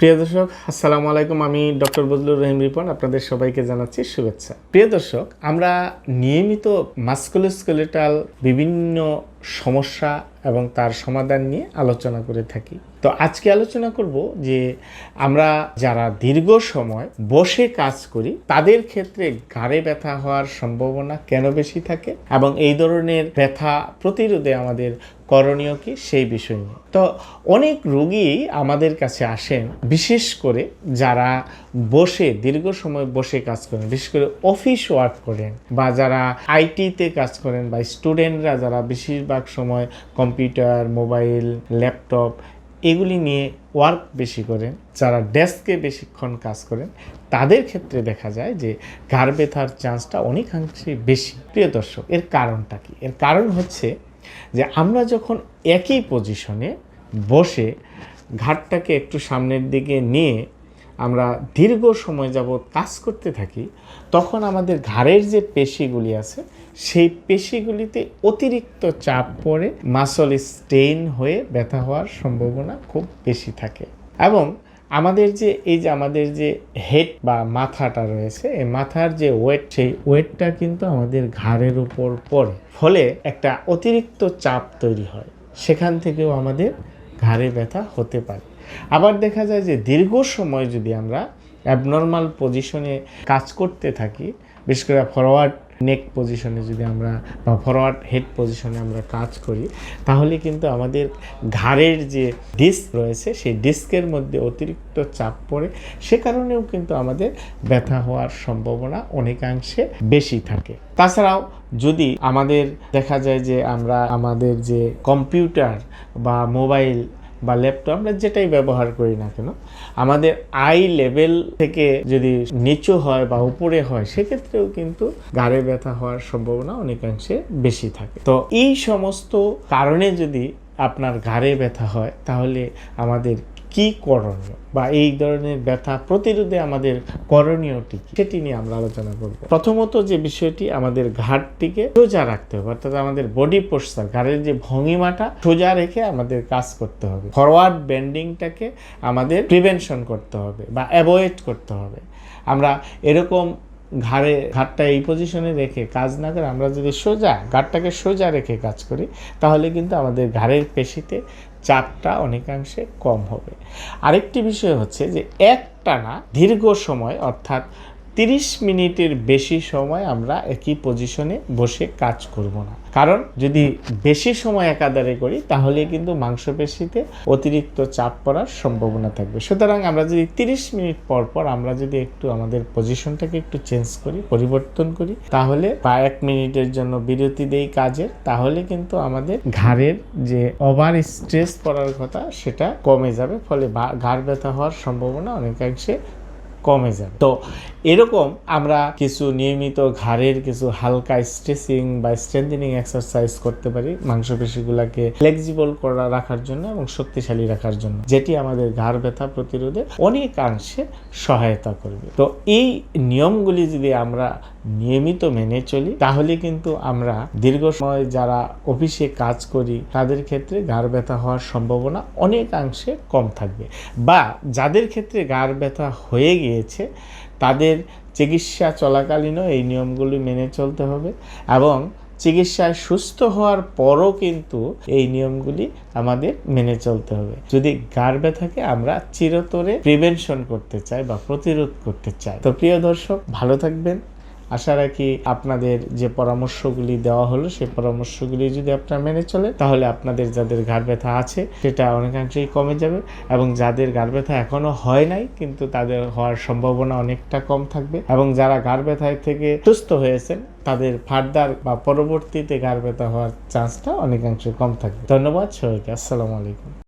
প্রিয় দর্শক, আসসালামু আলাইকুম। আমি ডক্টর বজলুর রহিম রিপন, আপনাদের সবাইকে জানাচ্ছি শুভেচ্ছা। প্রিয় দর্শক, আমরা নিয়মিত মাস্কুলোস্কেলেটাল বিভিন্ন সমস্যা এবং তার সমাধান নিয়ে আলোচনা করে থাকি। তো আজকে আলোচনা করব যে আমরা যারা দীর্ঘ সময় বসে কাজ করি, তাদের ক্ষেত্রে ঘাড়ে ব্যথা হওয়ার সম্ভাবনা কেন বেশি থাকে এবং এই ধরনের ব্যথা প্রতিরোধে আমাদের করণীয় কি সেই বিষয় নিয়ে। তো অনেক রোগী আমাদের কাছে আসেন, বিশেষ করে যারা বসে, দীর্ঘ সময় বসে কাজ করেন, বিশেষ করে অফিস ওয়ার্ক করেন বা যারা আইটিতে কাজ করেন বা স্টুডেন্টরা যারা বেশিরভাগ সময় কম্পিউটার, মোবাইল, ল্যাপটপ এগুলি নিয়ে ওয়ার্ক বেশি করেন। যারা ডেস্কে বেশিক্ষণ কাজ করেন, তাদের ক্ষেত্রে দেখা যায় যে ঘাড় ব্যথার চান্সটা অনেকাংশে বেশি। প্রিয় দর্শক, এর কারণটা কি? এর কারণ হচ্ছে যে আমরা যখন একই পজিশনে বসে ঘাটটাকে একটু সামনের দিকে নিয়ে আমরা দীর্ঘ সময় যাবৎ কাজ করতে থাকি, তখন আমাদের ঘাড়ের যে পেশিগুলি আছে, সেই পেশিগুলিতে অতিরিক্ত চাপ পড়ে মাসল স্টেইন হয়ে ব্যথা হওয়ার সম্ভাবনা খুব বেশি থাকে। এবং আমাদের যে, এই যে আমাদের যে হেড বা মাথাটা রয়েছে, এই মাথার যে ওয়েট সেই ওয়েটটা কিন্তু আমাদের ঘাড়ের উপর পড়ে। ফলে একটা অতিরিক্ত চাপ তৈরি হয়। সেখান থেকেও আমাদের ঘাড়ে ব্যথা হতে পারে। আবার দেখা যায় যে দীর্ঘ সময় যদি আমরা অ্যাবনর্মাল পজিশনে কাজ করতে থাকি, বিশেষ করে ফরওয়ার্ড নেক পজিশনে যদি আমরা বা ফরওয়ার্ড হেড পজিশনে আমরা কাজ করি, তাহলে কিন্তু আমাদের ঘাড়ের যে ডিস্ক রয়েছে, সেই ডিস্কের মধ্যে অতিরিক্ত চাপ পড়ে। সে কারণেও কিন্তু আমাদের ব্যথা হওয়ার সম্ভাবনা অনেকাংশে বেশি থাকে। তাছাড়াও যদি আমাদের দেখা যায় যে আমরা আমাদের যে কম্পিউটার বা মোবাইল বা ল্যাপটপ আমরা যেটাই ব্যবহার করি না কেন, আমাদের আই লেভেল থেকে যদি নিচু হয় বা উপরে হয়, সেক্ষেত্রেও কিন্তু গাড়ে ব্যথা হওয়ার সম্ভাবনা অনেকাংশে বেশি থাকে। তো এই সমস্ত কারণে যদি আপনার ঘাড়ে ব্যথা হয়, তাহলে আমাদের কি করণীয়? বা এই ধরনের ব্যথা প্রতিরোধে আমাদের করণীয়টি সেটি নিয়ে আমরা আলোচনা করব। প্রথমত যে বিষয়টি, আমাদের ঘাটটিকে সোজা রাখতে হবে, অর্থাৎ আমাদের বডি পোস্টার ঘাড়ের যে ভঙ্গিমাটা, সোজা রেখে আমাদের কাজ করতে হবে। ফরওয়ার্ড বেন্ডিংটাকে আমাদের প্রিভেনশন করতে হবে বা অ্যাভয়েড করতে হবে। আমরা এরকম ঘাড়ে, ঘাটটা এই পজিশনে রেখে কাজ না করে আমরা যদি সোজা, ঘাটটাকে সোজা রেখে কাজ করি, তাহলে কিন্তু আমাদের ঘাড়ের পেশিতে চাপটা অনেকাংশে কম হবে। আরেকটি বিষয় হচ্ছে যে একটানা দীর্ঘ সময় অর্থাৎ তিরিশ মিনিটের বেশি সময় আমরা একই পজিশনে বসে কাজ করব না। কারণ যদি বেশি সময় একাধারে করি, তাহলে কিন্তু মাংসপেশিতে অতিরিক্ত চাপ পড়ার সম্ভাবনা থাকবে। সুতরাং আমরা যদি তিরিশ মিনিট পর পর আমরা যদি একটু আমাদের পজিশনটাকে একটু চেঞ্জ করি, পরিবর্তন করি, তাহলে বা এক মিনিটের জন্য বিরতি দেই কাজের, তাহলে কিন্তু আমাদের ঘাড়ের যে ওভার স্ট্রেস পড়ার কথা, সেটা কমে যাবে। ফলে ঘাড় ব্যথা হওয়ার সম্ভাবনা অনেকাংশে কমে যাবে। তো এরকম আমরা কিছু নিয়মিত ঘাড়ের কিছু হালকা স্ট্রেচিং বা স্ট্রেন্থেনিং এক্সারসাইজ করতে পারি মাংসপেশিগুলোকে ফ্লেক্সিবল করা রাখার জন্য এবং শক্তিশালী রাখার জন্য, যেটি আমাদের ঘাড় ব্যথা প্রতিরোধে অনেকাংশে সহায়তা করবে। তো এই নিয়মগুলি যদি আমরা নিয়মিত মেনে চলি, তাহলে কিন্তু আমরা দীর্ঘ সময় যারা অফিসে কাজ করি, তাদের ক্ষেত্রে ঘাড় ব্যথা হওয়ার সম্ভাবনা অনেকাংশে কম থাকবে। বা যাদের ক্ষেত্রে ঘাড় ব্যথা হয়ে গিয়েছে তাদের চিকিৎসা চলাকালীনও এই নিয়মগুলি মেনে চলতে হবে এবং চিকিৎসায় সুস্থ হওয়ার পরও কিন্তু এই নিয়মগুলি আমাদের মেনে চলতে হবে। যদি গার ব্যথাকে আমরা চিরতরে প্রিভেনশন করতে চাই বা প্রতিরোধ করতে চাই। তো প্রিয় দর্শক, ভালো থাকবেন। আশা রাখি আপনাদের যে পরামর্শগুলি দেওয়া হলো, সেই পরামর্শগুলি যদি আপনারা মেনে চলে তাহলে আপনাদের যাদের ঘাড় ব্যথা আছে, সেটা অনেকাংশেই কমে যাবে এবং যাদের ঘাড় ব্যথা এখনও হয় নাই, কিন্তু তাদের হওয়ার সম্ভাবনা অনেকটা কম থাকবে এবং যারা ঘাড় ব্যথায় থেকে সুস্থ হয়েছেন, তাদের ফার্দার বা পরবর্তীতে ঘাড় ব্যথা হওয়ার চান্সটা অনেকাংশে কম থাকবে। ধন্যবাদ সবাইকে, আসসালামু আলাইকুম।